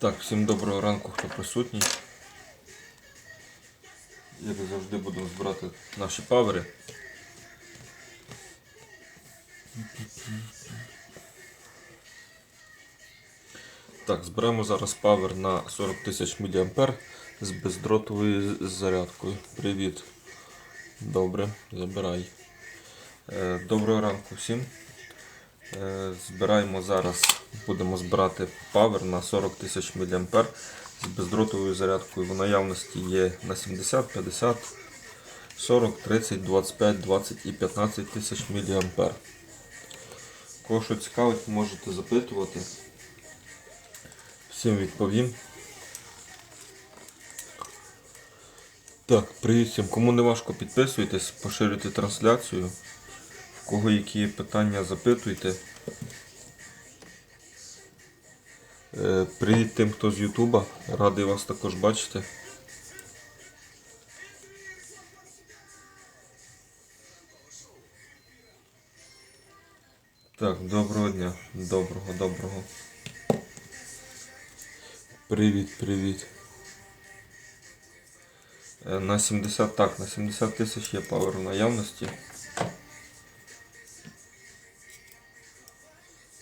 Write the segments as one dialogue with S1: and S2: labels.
S1: Так, всім доброго ранку, хто присутній. Як завжди будемо збирати наші павери. Так, зберемо зараз павер на 40 тисяч мА з бездротовою зарядкою. Привіт. Добре, забирай. Е, Доброго ранку всім. Е, Збираємо зараз, будемо збирати павер на 40 тисяч мА з бездротовою зарядкою. В наявності є на 70, 50, 40, 30, 25, 20 і 15 тисяч мА. Кого що цікавить, можете запитувати. Всім відповім. Так, привіт всім. Кому не важко підписуйтесь, поширюйте трансляцію. В кого які питання запитуйте. Е, Привіт тим, хто з Ютуба. Радий вас також бачити. Так, доброго дня. Доброго, доброго. Привіт, привіт. Е, На 70, так, на 70 тисяч є павер наявності.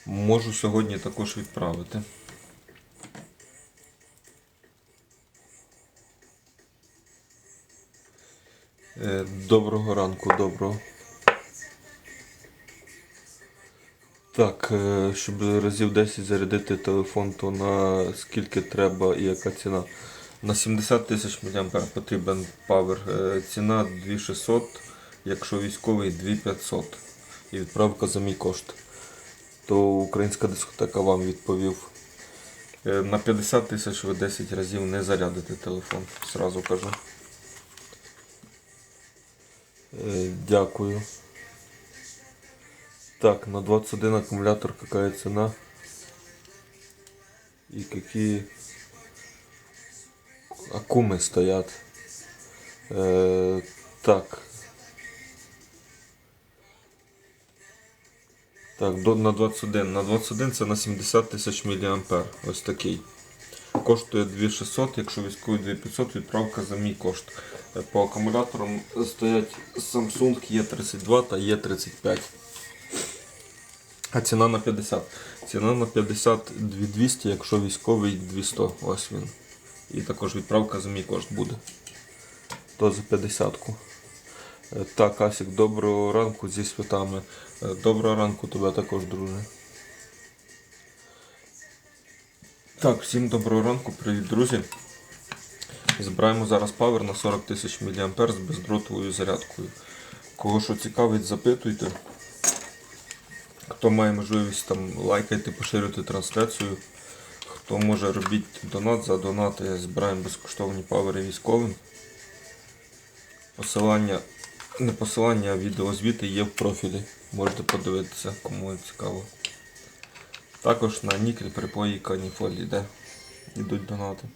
S1: Можу сьогодні також відправити. Доброго ранку, доброго. Так, е, щоб разів 10 зарядити телефон, то на скільки треба і яка ціна? На 70 тисяч мА потрібен павер. Е, Ціна 2600, якщо військовий 2500. І відправка за мій кошт. То українська дискотека вам відповів. Е, На 50 тисяч ви 10 разів не зарядите телефон, зразу кажу. Е, Дякую. Так, на 21 аккумулятор какая цена? И какие аккумы стоят? Э, так. Так, до, на 21. На 21 це на 70 тисяч мА. Ось такий. Коштує 2600, якщо військовий 2500, відправка за мій кошт. Е, По акумуляторам стоять Samsung E32 та E35. А ціна на 50. Ціна на 50 2200, якщо військовий 200. Ось він. І також відправка за мій кошт буде. То за 50-ку. Е, Так, Асік, доброго ранку зі святами. Е, Доброго ранку тебе також, друже. Так, всім доброго ранку, привіт, друзі. Збираємо зараз павер на 40 тисяч мА з бездротовою зарядкою. Кого що цікавить, запитуйте. Хто має можливість там лайкайте, поширюйте трансляцію. Хто може робіть донат за донати, збираємо безкоштовні павери військовим. Посилання, не посилання, а відеозвіти є в профілі. Можете подивитися, кому цікаво. Також на нікель припої каніфолі йде. Йдуть донати.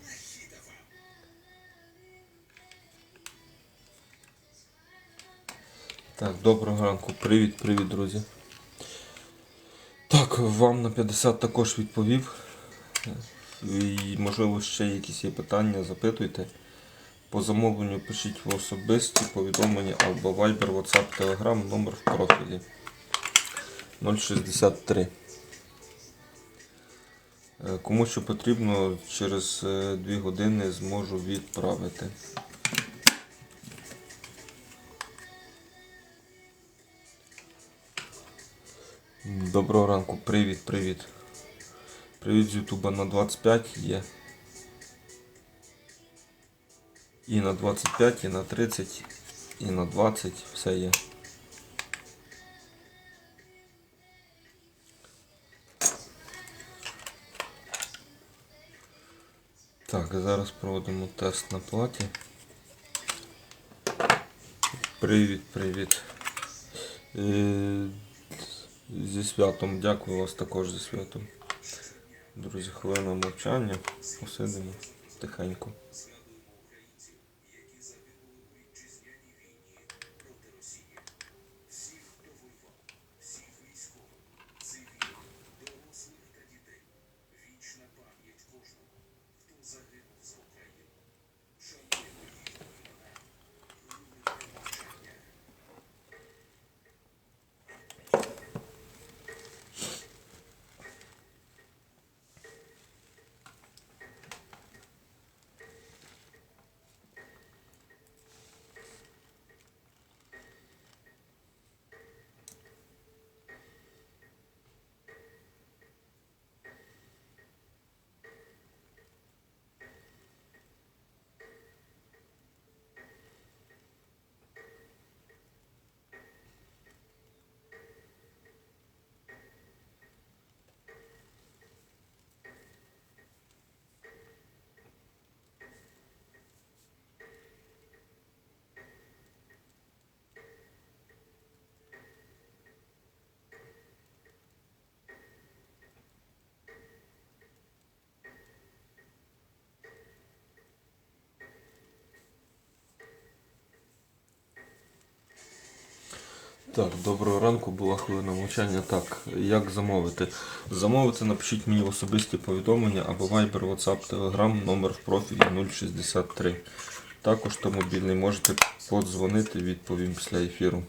S1: Так, доброго ранку. Привіт, привіт, друзі. Так, вам на 50 також відповів. І можливо ще якісь є питання, запитуйте. По замовленню пишіть в особисті повідомлення або Viber, WhatsApp, Telegram, номер в профілі 063. Е, Кому що потрібно, через 2 години зможу відправити. Доброго ранку, привіт, привіт. Привіт з Ютуба на 25 є. І на 25, і на 30, і на 20, все є. Так, зараз проводимо тест на платі. Привіт, привіт. Е, Зі святом, дякую вас також зі святом. Друзі, хвилина мовчання. Посидимо тихенько. Так, доброго ранку, була хвилина мовчання. Так, як замовити? Замовити, напишіть мені в особисті повідомлення або Viber, WhatsApp, Telegram, номер в профілі 063. Також то мобільний можете подзвонити, відповім після ефіру.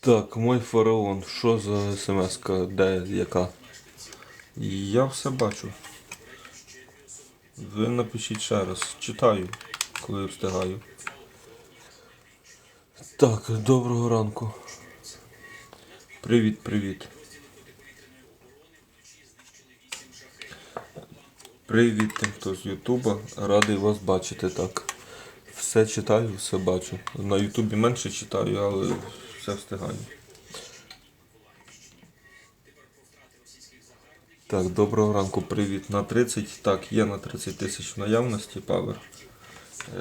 S1: Так, мой фараон, що за смс-ка, де, яка? Я все бачу. Ви напишіть ще раз. Читаю, коли встигаю. Так, доброго ранку. Привіт, привіт. Тим, хто з Ютуба. Радий вас бачити так. Все читаю, все бачу. На Ютубі менше читаю, але все встигаю. Так, доброго ранку, привіт. На 30, так, є на 30 тисяч в наявності Power.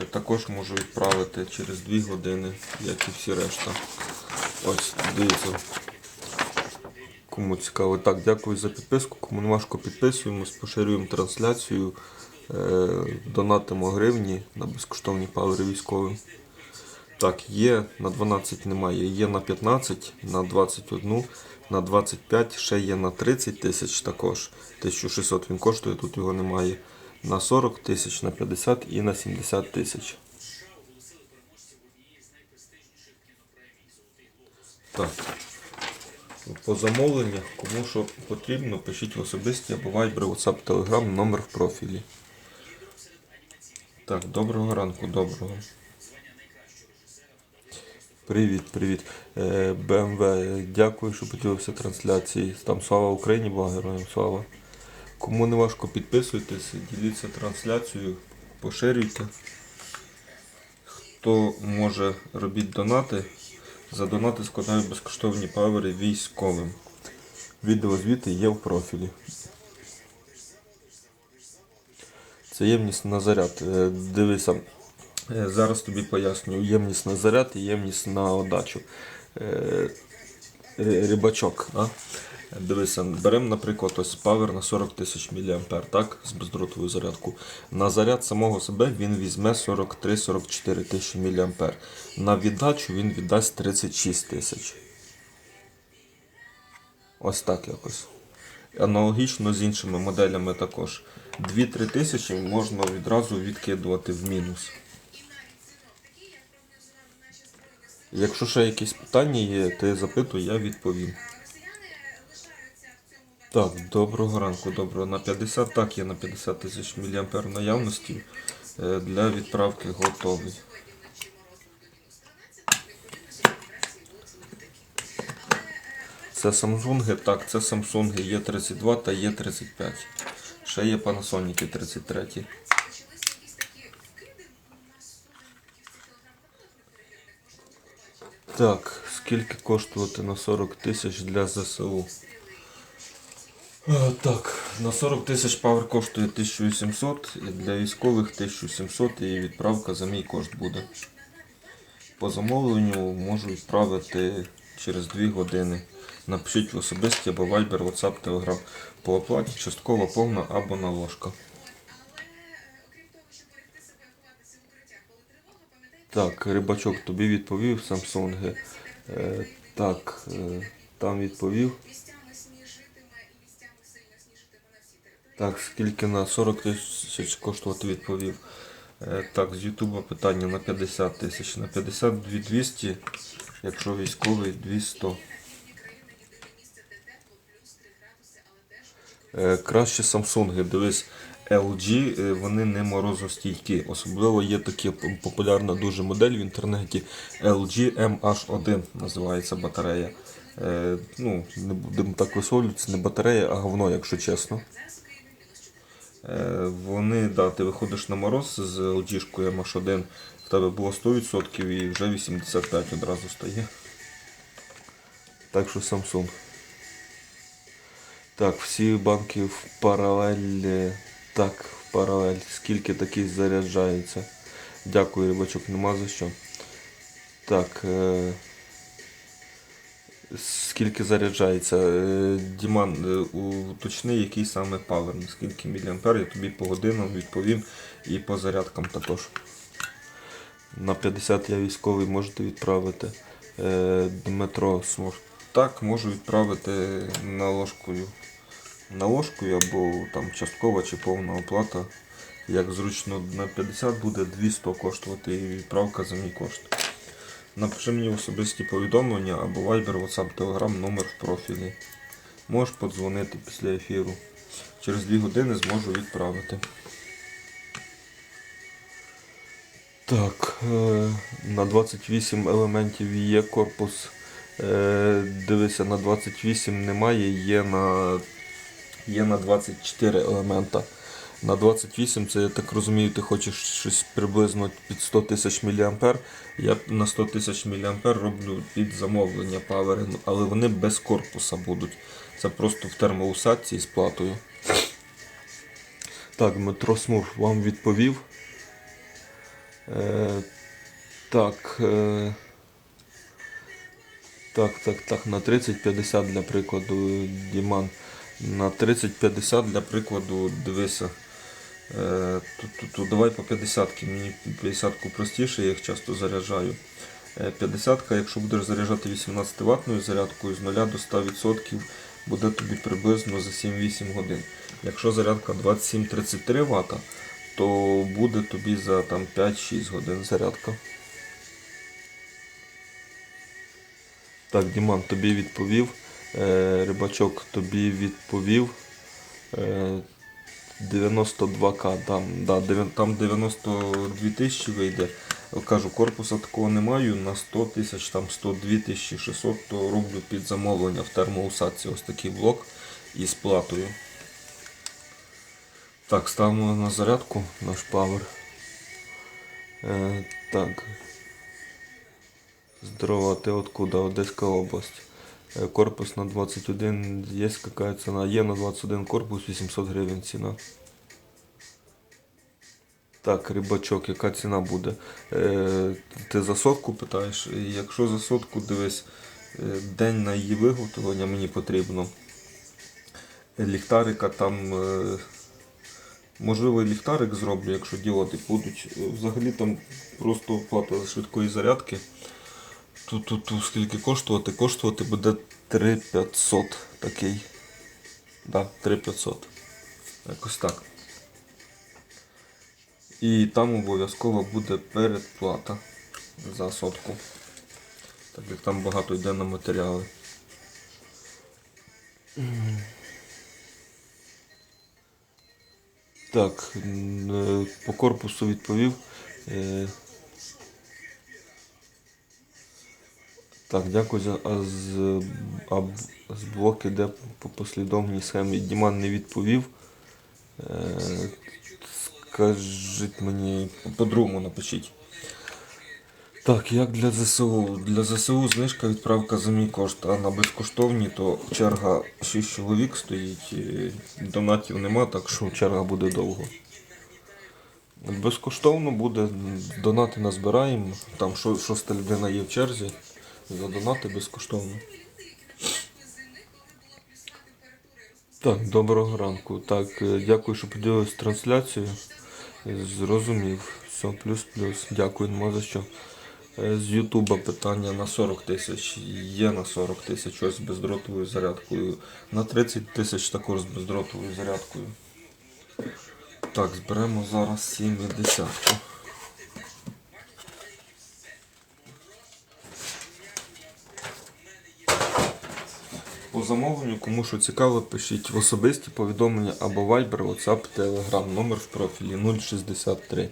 S1: Е, Також можу відправити через 2 години, як і всі решта. Ось, дивіться. Кому цікаво. Так, дякую за підписку. Кому не важко підписуємось, поширюємо трансляцію, е, донатимо гривні на безкоштовні павери військовим. Так, є на 12 немає, є на 15, на 21, на 25, ще є на 30 тисяч також. 1600 він коштує, тут його немає. На 40 тисяч, на 50 і на 70 тисяч. Так. По замовленнях, кому що потрібно, пишіть в особисті або Viber, WhatsApp, Telegram, номер в профілі. Так, доброго ранку, доброго. Привіт, привіт. Е, БМВ, дякую, що поділився трансляції. Там слава Україні, була героям слава. Кому не важко підписуйтесь, діліться трансляцією, поширюйте. Хто може робіть донати, за донати складаю безкоштовні павери військовим. Відеозвіти є в профілі. Це ємність на заряд. Е, Дивися, е, зараз тобі поясню. Ємність на заряд і ємність на отдачу. Е, Рибачок. А? Дивися, беремо, наприклад, ось павер на 40 тисяч мА, так, з бездротовою зарядкою. На заряд самого себе він візьме 43-44 тисячі мА. На віддачу він віддасть 36 тисяч. Ось так якось. Аналогічно з іншими моделями також. 2-3 тисячі можна відразу відкидувати в мінус. Якщо ще якісь питання є, ти запитуй, я відповім. Так, доброго ранку, доброго. На 50, так, є на 50 тисяч мА наявності. Е, Для відправки готовий. Це Samsung, так, це Samsung є 32 та є 35. Ще є Panasonic 33. Так, скільки коштувати на 40 тисяч для ЗСУ? Е, Так, на 40 тисяч павер коштує 1800, і для військових 1700 і відправка за мій кошт буде. По замовленню можу відправити через 2 години. Напишіть в особисті або Viber, WhatsApp, Telegram. По оплаті частково повна або наложка. Так, рибачок тобі відповів Samsung. Е, так, е, там відповів. Так, скільки на 40 тисяч коштувати відповів. Е, Так, з Ютуба питання на 50 тисяч. На 52 200, якщо військовий 200.
S2: країни єдине місце, де тепло, плюс 3 градуси, але теж
S1: Е, Краще Samsung, дивись, LG, е, вони не морозостійкі. Особливо є така популярна дуже модель в інтернеті LG MH1 називається батарея. Ну, не будемо так висловлюватися, не батарея, а говно, якщо чесно. Е, Вони, да, ти виходиш на мороз з LG-шкою MH1, в тебе було 100% і вже 85 одразу стає. Так що Samsung. Так, всі банки в паралель. е, Так, в паралель. Скільки таких заряджається? Дякую, рибачок, нема за що. Так. Е... Скільки заряджається? Е, Діман, е, уточни, який саме павер, скільки міліампер, я тобі по годинам відповім і по зарядкам також. На 50 я військовий можете відправити. Е, Дмитро Смур. Так, можу відправити наложкою. Наложкою або там часткова чи повна оплата. Як зручно на 50 буде 200 коштувати і відправка за мій кошт. Напиши мені особисті повідомлення або Viber, WhatsApp, Telegram, номер в профілі. Можеш подзвонити після ефіру. Через 2 години зможу відправити. Так, е, на 28 елементів є корпус. Е, Дивися, на 28 немає, є на, є на 24 елемента. На 28 це, я так розумію, ти хочеш щось приблизно під 100 тисяч мА. Я на 100 тисяч мА роблю під замовлення павери, але вони без корпуса будуть. Це просто в термоусадці з платою. Так, Дмитро Смур вам відповів. Е, так. Е, так, так, так, на 30-50 для прикладу, Діман. На 30-50 для прикладу, дивися. Е, тут, давай по 50 мені 50 простіше, я їх часто заряджаю. 50, якщо будеш заряджати 18 ватною зарядкою з 0 до 100%, буде тобі приблизно за 7-8 годин. Якщо зарядка 27-33 Вт, то буде тобі за там, 5-6 годин зарядка. Так, Діман, тобі відповів. Е, Рибачок тобі відповів. Е, 92к, там, да, там 92 тисячі вийде. Кажу, корпуса такого не маю, на 100 тисяч, там 102 тисячі 600, то роблю під замовлення в термоусадці ось такий блок із платою. Так, ставимо на зарядку наш павер. Е, так. Здорово, ты откуда? Одесская область. Э, Корпус на 21, есть какая цена? Е на 21 корпус 800 гривень ціна. Так, рибачок, яка ціна буде? Е, ти за сотку питаєш? Якщо за сотку дивись, е, день на її виготовлення мені потрібно. Ліхтарика там. Е, Можливо, ліхтарик зроблю, якщо ділати будуть. Е, Взагалі там просто оплата за швидкої зарядки. Тут, тут, тут скільки коштувати? Коштувати буде 3500 такий. Да, 3500. Якось так. І там обов'язково буде передплата за сотку. Так як там багато йде на матеріали. Так, е, по корпусу відповів. Так, дякую за а з, а, з блок іде по послідовній схемі. Діман не відповів. Е, скажіть мені по-другому напишіть. Так, як для ЗСУ? Для ЗСУ знижка відправка за мій кошт, а на безкоштовні то черга 6 чоловік стоїть, донатів нема, так що черга буде довго. Безкоштовно буде, донати назбираємо, там шоста людина є в черзі, за донати безкоштовно. Так, доброго ранку. Так, е, дякую, що поділились трансляцією. Зрозумів. Все, плюс-плюс. Дякую, нема що. Е, З Ютуба питання на 40 тисяч. Є на 40 тисяч ось з бездротовою зарядкою. На 30 тисяч також з бездротовою зарядкою. Так, зберемо зараз 70. По замовленню, кому що цікаво, пишіть в особисті повідомлення або Viber, WhatsApp, Telegram, номер в профілі 063.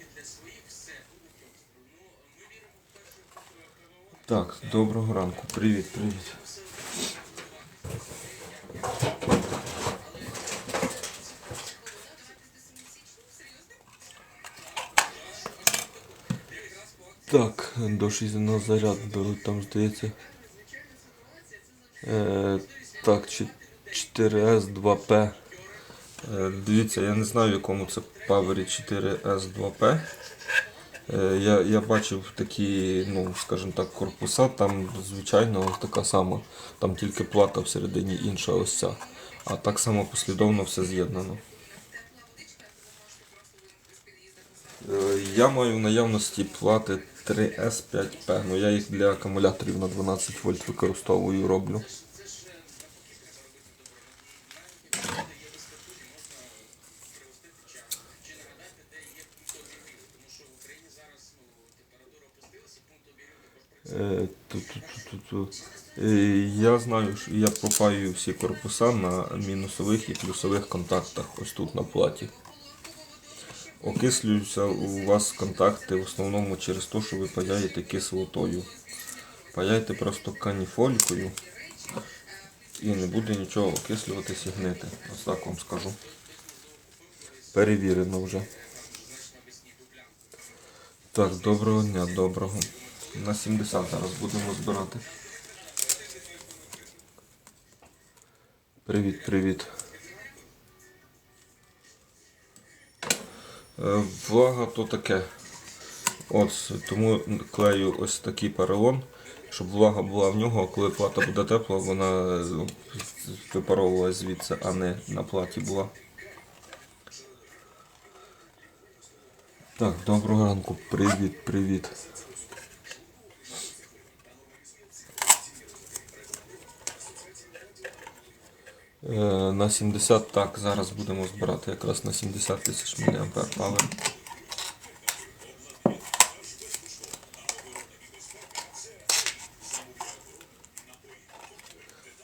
S1: Так, доброго ранку. Привіт, привіт. Так, до 6 на заряд беруть, там здається. Е, так, 4S 2P. Е, дивіться, я не знаю, в якому це павері 4S 2P. Е, я, я бачив такі, ну, скажімо так, корпуса, там звичайно ось така сама, там тільки плата всередині інша ось ця. А так само послідовно все з'єднано. Е, Я маю в наявності плати 3S5P. Ну я їх для акумуляторів на 12 вольт використовую роблю. Е, ту-ту-ту-ту-ту. Е, Я знаю, що я пропаюю всі корпуса на мінусових і плюсових контактах ось тут на платі. Окислюються у вас контакти в основному через те, що ви паяєте кислотою. Паяйте просто каніфолькою і не буде нічого окислюватися і гнити. Ось так вам скажу. Перевірено вже. Так, доброго дня, доброго. На 70 зараз будемо збирати. Привіт, привіт. Е, Влага то таке. От, тому клею ось такий поролон, щоб влага була в нього, а коли плата буде тепла, вона е, випаровувалась звідси, а не на платі була. Так, доброго ранку, привіт, привіт. На 70 так, зараз будемо збирати якраз на 70 тисяч мА павер.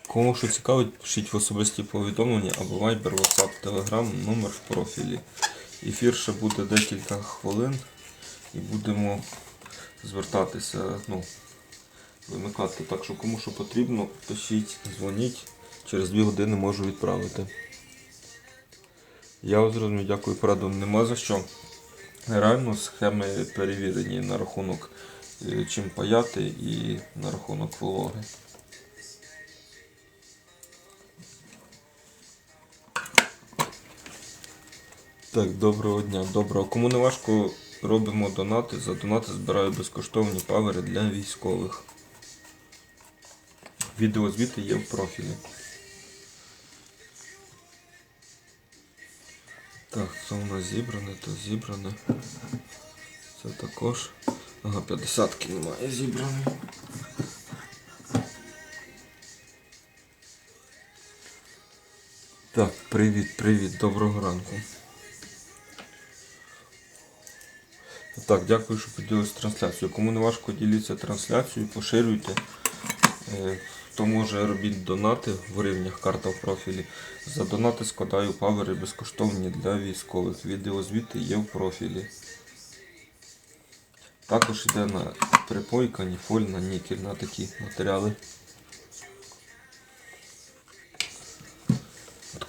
S1: Кому що цікавить, пишіть в особисті повідомлення або Viber, WhatsApp, Telegram, номер в профілі. Ефір ще буде декілька хвилин і будемо звертатися, ну, вимикати. Так що кому що потрібно, пишіть, дзвоніть. Через дві години можу відправити. Я зрозумів, дякую, пораду. Нема за що. Реально схеми перевірені на рахунок е, чим паяти і на рахунок вологи. Так, доброго дня, доброго. Кому не важко, робимо донати. За донати збираю безкоштовні павери для військових. Відеозвіти є в профілі. Так, це у нас зібране, то зібране. Це також. Ага, 50 немає зібраної. Так, привіт, привіт, доброго ранку. Так, дякую, що поділилися трансляцією. Кому не важко діліться трансляцією, поширюйте. Хто може робіть донати в гривнях, карта в профілі. За донати складаю павери безкоштовні для військових. Відеозвіти є в профілі. Також йде на припойка, ніфоль, на нікель, на такі матеріали.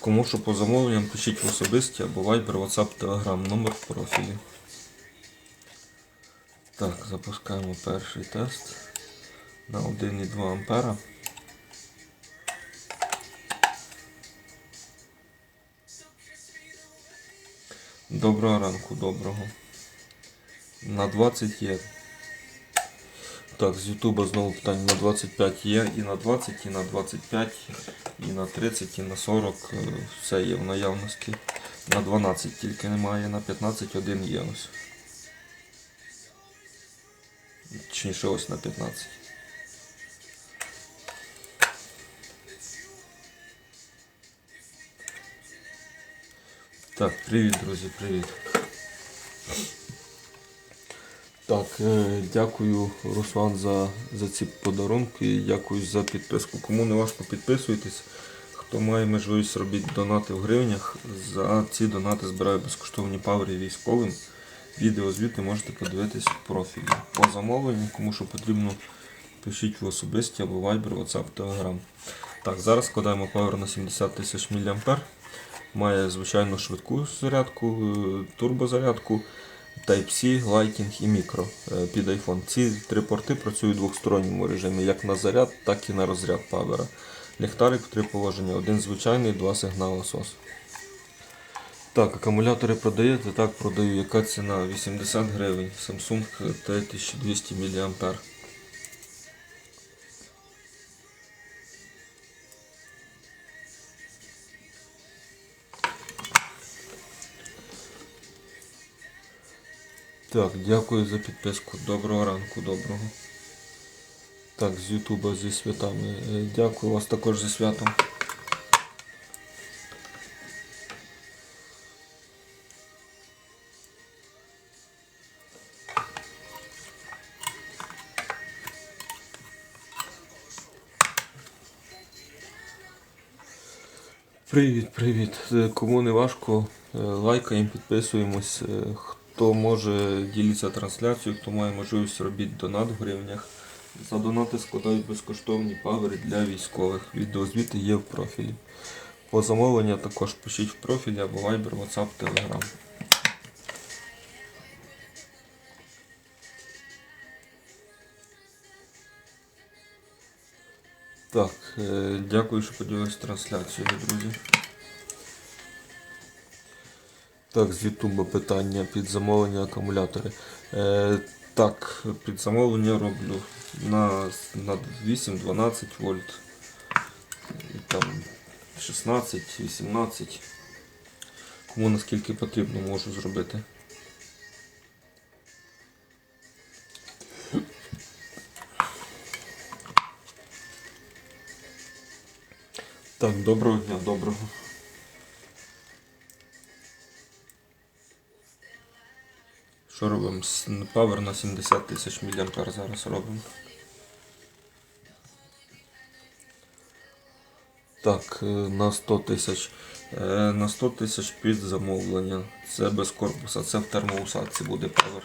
S1: Кому що по замовленням пишіть в особисті або Viber, WhatsApp, Telegram, номер в профілі. Так, запускаємо перший тест на 1,2 ампера. Доброго ранку, доброго. На 20 є. Так, з Ютуба знову питання на 25 є, і на 20, і на 25, і на 30, і на 40. е, Все є в наявності. На 12 тільки немає, на 15 один є ось. Точніше ось на 15. Так, привіт, друзі, привіт. Так, е, дякую, Руслан, за, за ці подарунки. Дякую за підписку. Кому не важко підписуйтесь. Хто має можливість робити донати в гривнях, за ці донати збираю безкоштовні павери військовим. Відеозвіти можете подивитись в профілі. По замовленню, кому що потрібно, пишіть в особисті або Viber, WhatsApp, Telegram. Так, зараз складаємо павер на 70 тисяч мА. Має звичайно швидку зарядку, е, турбозарядку, Type-C, Lighting і мікро е, під iPhone. Ці три порти працюють в двохсторонньому режимі, як на заряд, так і на розряд павера. Ліхтарик в три положення, один звичайний, два сигнали SOS. Так, акумулятори продаєте? Так, продаю. Яка ціна? 80 гривень. Samsung 3200 мА. Так, дякую за підписку. Доброго ранку, доброго. Так, з Ютуба зі святами. Е, Дякую вас також зі святом. Привіт, привіт. Е, Кому не важко, е, лайкаємо, підписуємось. Хто може ділитися трансляцією, хто має можливість робити донат в гривнях. За донати складають безкоштовні павери для військових. Відеозвіти є в профілі. По замовлення також пишіть в профілі або Viber, WhatsApp, Telegram. Так, е, дякую, що поділилися трансляцією, друзі. Так, з Ютуба питання під замовлення акумулятори. Е, так, під замовлення роблю на, на 8-12 вольт. Там 16-18. Кому наскільки потрібно можу зробити. Так, доброго дня, доброго. Що робимо? Павер на 70 тисяч мА зараз робимо. Так, е, на 100 тисяч. Е, На 100 тисяч під замовлення. Це без корпуса, це в термоусадці буде павер.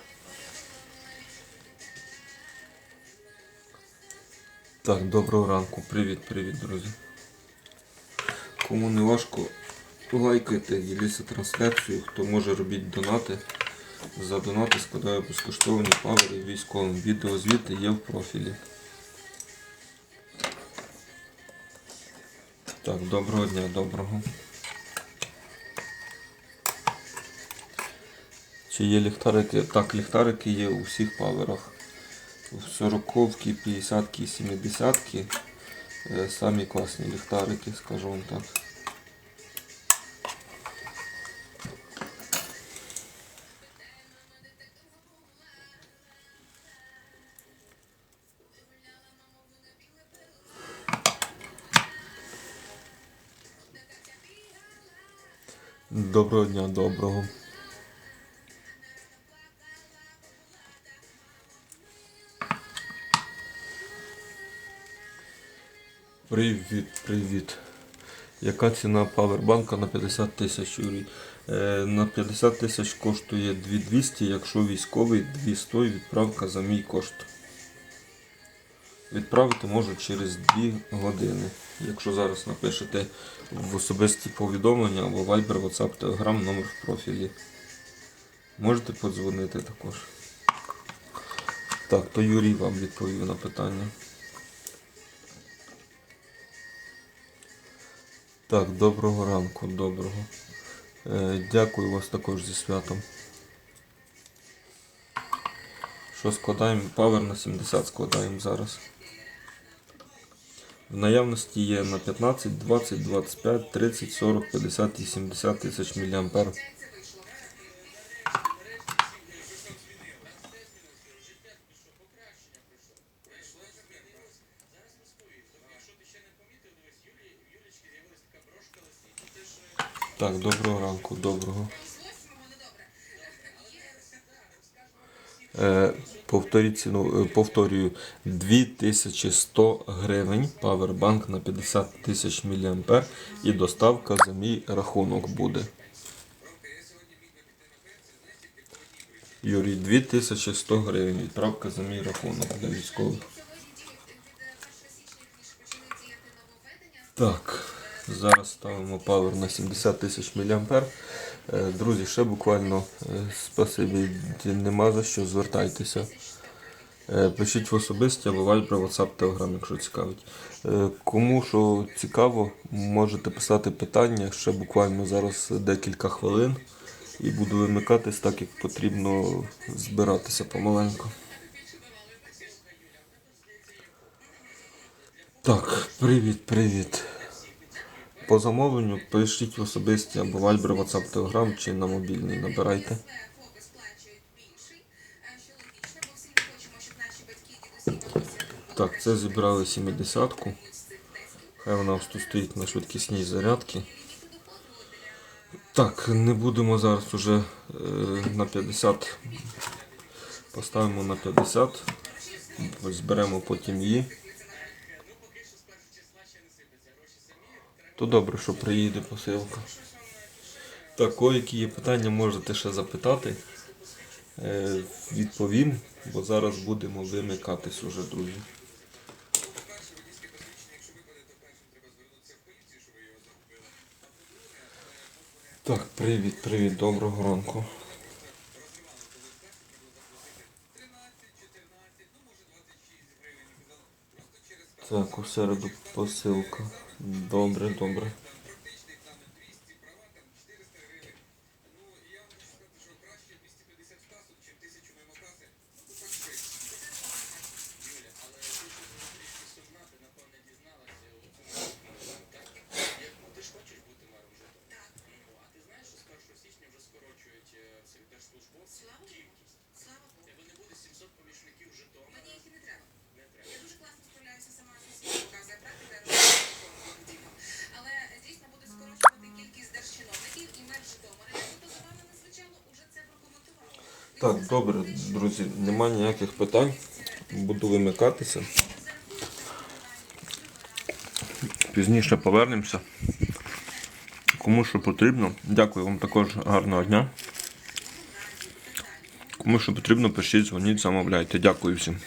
S1: Так, доброго ранку. Привіт, привіт, друзі. Кому не важко, лайкайте, діліться трансляцією, хто може робіть донати. За донати складаю безкоштовні павери військовим. Відеозвіти є в профілі. Так, доброго дня, доброго. Чи є ліхтарики? Так, ліхтарики є у всіх паверах. В 40-ки, 50-ки, 70-ки. Е, Самі класні ліхтарики, скажу вам так. Доброго дня, доброго. Привіт, привіт. Яка ціна павербанка на 50 тисяч, Юрій? Е, на 50 тисяч коштує 2200, якщо військовий 200 відправка за мій кошт. Відправити можу через 2 години. Якщо зараз напишете в особисті повідомлення або Viber, WhatsApp, Telegram, номер в профілі. Можете подзвонити також. Так, то Юрій вам відповів на питання. Так, доброго ранку, доброго. Е, дякую вас також зі святом. Що складаємо? Павер на 70 складаємо зараз. В наявності є на 15, 20, 25, 30, 40, 50 і 70 тисяч мА. Так, доброго ранку, доброго. Е, повторюю, 2100 гривень павербанк на 50 тисяч мА і доставка за мій рахунок буде. Юрій, 2100 гривень відправка за мій рахунок для військових. Так, зараз ставимо павер на 70 тисяч мА. Е, Друзі, ще буквально е, спасибі, нема за що, звертайтеся. Е, Пишіть в особисті або Viber, WhatsApp, Telegram, якщо цікавить. Е, Кому що цікаво, можете писати питання ще буквально зараз декілька хвилин. І буду вимикатись так, як потрібно збиратися помаленьку. Так, привіт, привіт. По замовленню пишіть в особисті або Viber, WhatsApp, Telegram чи на мобільний набирайте. Так, це зібрали 70-ку. Хай вона ось тут стоїть на швидкісній зарядці. Так, не будемо зараз уже е, на 50. Поставимо на 50. Зберемо потім її. То добре, що приїде посилка. Так, які є питання, можете ще запитати. Е, відповім, бо зараз будемо вимикатись уже, друзі. Так, привіт, привіт, доброго ранку. Так, у середу посилка. Добре, добре. Так, добре, друзі, нема ніяких питань. Буду вимикатися. Пізніше повернемося. Кому що потрібно. Дякую вам також гарного дня. Кому що потрібно, пишіть, дзвоніть, замовляйте. Дякую всім.